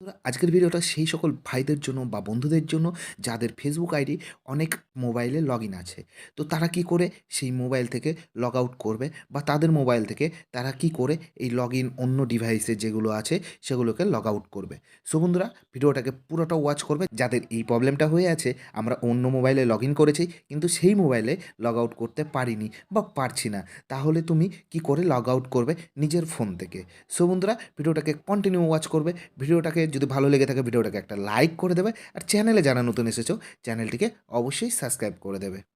আজকের ভিডিওটা সেই সকল ভাইদের জন্য বা বন্ধুদের জন্য যাদের ফেসবুক আইডি অনেক মোবাইলে লগ আছে। তো তারা কি করে সেই মোবাইল থেকে লগ আউট করবে বা তাদের মোবাইল থেকে তারা কি করে এই লগ অন্য ডিভাইসে যেগুলো আছে সেগুলোকে লগ আউট করবে। সো বন্ধুরা, ভিডিওটাকে পুরোটা ওয়াচ করবে। যাদের এই প্রবলেমটা হয়ে আছে, আমরা অন্য মোবাইলে লগ করেছি, কিন্তু সেই মোবাইলে লগ আউট করতে পারিনি বা পারছি না। তাহলে তুমি কি করে লগ আউট করবে নিজের ফোন থেকে? সো বন্ধুরা, ভিডিওটাকে কন্টিনিউ ওয়াচ করবে। ভিডিওটাকে যদি ভালো লেগে থাকে ভিডিওটাকে একটা লাইক করে দেবে আর চ্যানেলে যারা নতুন এসেছ, চ্যানেলটিকে অবশ্যই সাবস্ক্রাইব করে দেবে।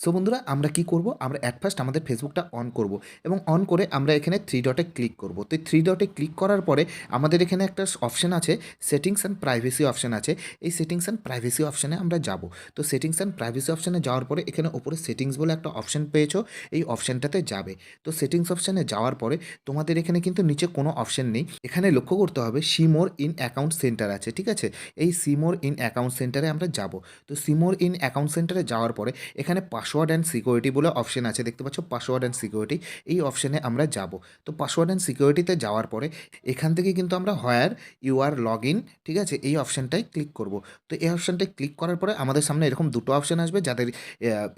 সো বন্ধুরা, আমরা কি করব? আমরা অ্যাট ফার্স্ট আমাদের ফেসবুকটা অন করব এবং অন করে আমরা এখানে থ্রি ডটে ক্লিক করব। তো থ্রি ডটে ক্লিক করার পরে আমাদের এখানে একটা অপশান আছে সেটিংস অ্যান্ড প্রাইভেসি অপশান আছে। এই সেটিংস অ্যান্ড প্রাইভেসি অপশানে আমরা যাব। তো সেটিংস অ্যান্ড প্রাইভেসি অপশানে যাওয়ার পরে এখানে ওপরে সেটিংস বলে একটা অপশন পেয়েছ, এই অপশানটাতে যাবে। তো সেটিংস অপশানে যাওয়ার পরে তোমাদের এখানে কিন্তু নিচে কোনো অপশান নেই। এখানে লক্ষ্য করতে হবে সিমোর ইন অ্যাকাউন্ট সেন্টার আছে, ঠিক আছে? এই সিমোর ইন অ্যাকাউন্ট সেন্টারে আমরা যাব। তো সিমোর ইন অ্যাকাউন্ট সেন্টারে যাওয়ার পরে এখানে পাসওয়ার্ড অ্যান্ড সিকিউরিটি বলে অপশন আছে। দেখতে পাচ্ছ পাসওয়ার্ড অ্যান্ড সিকিউরিটি এই অপশানে আমরা যাব। তো পাসওয়ার্ড অ্যান্ড সিকিউরিটিতে যাওয়ার পরে এখান থেকে কিন্তু আমরা where you are log in ঠিক আছে? এই অপশানটাই ক্লিক করব। তো এই অপশানটায় ক্লিক করার পরে আমাদের সামনে এরকম দুটো অপশান আসবে। যাদের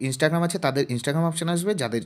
ইনস্টাগ্রাম আছে তাদের ইনস্টাগ্রাম অপশান আসবে। যাদের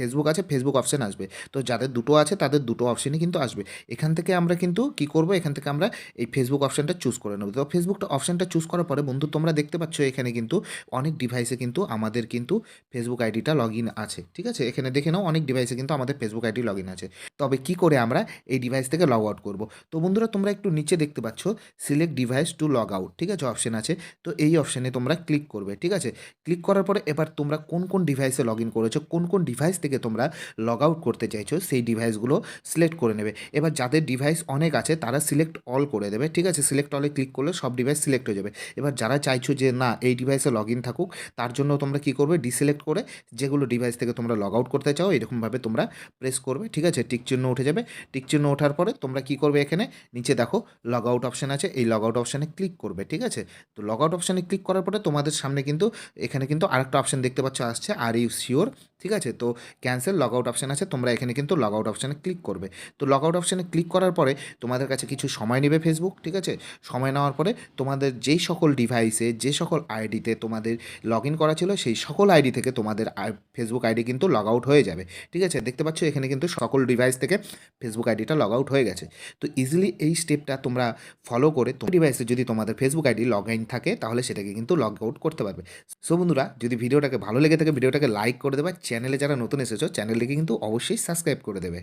ফেসবুক আছে ফেসবুক অপশান আসবে। তো যাদের দুটো আছে, তাদের দুটো অপশানই কিন্তু আসবে। এখান থেকে আমরা কিন্তু কি করব? এখান থেকে আমরা এই ফেসবুক অপশানটা চুজ করে নেব। তো ফেসবুকটা অপশানটা চুজ করার পরে বন্ধু, তোমরা দেখতে পাচ্ছ এখানে কিন্তু অনেক ডিভাইসে কিন্তু আমাদের কিন্তু ফেসবুক আইডিটা লগ আছে। ঠিক আছে? এখানে দেখে নাও অনেক ডিভাইসে কিন্তু আমাদের ফেসবুক আইডি লগ আছে। তবে কি করে আমরা এই ডিভাইস থেকে লগ আউট করব? তো বন্ধুরা, তোমরা একটু নিচে দেখতে পাচ্ছ select device to log out ঠিক আছে? অপশান আছে। তো এই অপশানে তোমরা ক্লিক করবে। ঠিক আছে? ক্লিক করার পরে এবার তোমরা কোন কোন ডিভাইসে লগ ইন করেছ? কোন কোন ডিভাইস থেকে তোমরা লগ আউট করতে চাইছো, সেই ডিভাইসগুলো সিলেক্ট করে নেবে। এবার যাদের ডিভাইস অনেক আছে, তারা সিলেক্ট অল করে দেবে, ঠিক আছে? সিলেক্ট অলে ক্লিক করলে সব ডিভাইস সিলেক্ট হয়ে যাবে। এবার যারা চাইছো যে, না, এই ডিভাইসে লগ ইন থাকুক, তার জন্য তোমরা কি করবে? ডিসিলেক্ট করে যেগুলো ডিভাইস থেকে তোমরা লগ আউট করতে চাও, এরকমভাবে তোমরা প্রেস করবে, ঠিক আছে? টিক চিহ্ন উঠে যাবে। টিক চিহ্ন ওঠার পরে তোমরা কি করবে এখানে? নিচে দেখো লগ আউট অপশান আছে, এই লগ আউট অপশানে ক্লিক করবে, ঠিক আছে? তো লগ আউট অপশানে ক্লিক করার পরে তোমাদের সামনে কিন্তু, এখানে কিন্তু আরেকটা অপশান দেখতে পাচ্ছ, আসছে আর ইউ শিওর ঠিক আছে? তো ক্যান্সেল লগ আউট অপশান আছে, তোমরা এখানে কিন্তু লগ আউট অপশানে ক্লিক করবে। তো লগ আউট অপশানে ক্লিক করার পরে তোমাদের কাছে কিছু সময় নেবে ফেসবুক ঠিক আছে? সময় নেওয়ার পরে তোমাদের যেই সকল ডিভাইসে যে সকল আইডিতে তোমাদের লগ ইন করা ছিল, সেই সকল আইডি থেকে তোমাদের ফেসবুক আইডি কিন্তু লগ আউট হয়ে যাবে। ঠিক আছে? দেখতে পাচ্ছ এখানে কিন্তু সকল ডিভাইস থেকে ফেসবুক আইডিটা লগ আউট হয়ে গেছে। তো ইজিলি এই স্টেপটা তোমরা ফলো করে তোমার ডিভাইসে যদি তোমাদের ফেসবুক আইডি লগ ইন থাকে, তাহলে সেটাকে কিন্তু লগ আউট করতে পারবে। সো বন্ধুরা, যদি ভিডিওটাকে ভালো লেগে থাকে, ভিডিওটাকে লাইক করে দেবে। চ্যানেলে যারা নতুন এসেছ চ্যানেলটিকে কিন্তু অবশ্যই সাবস্ক্রাইব করে দেবে।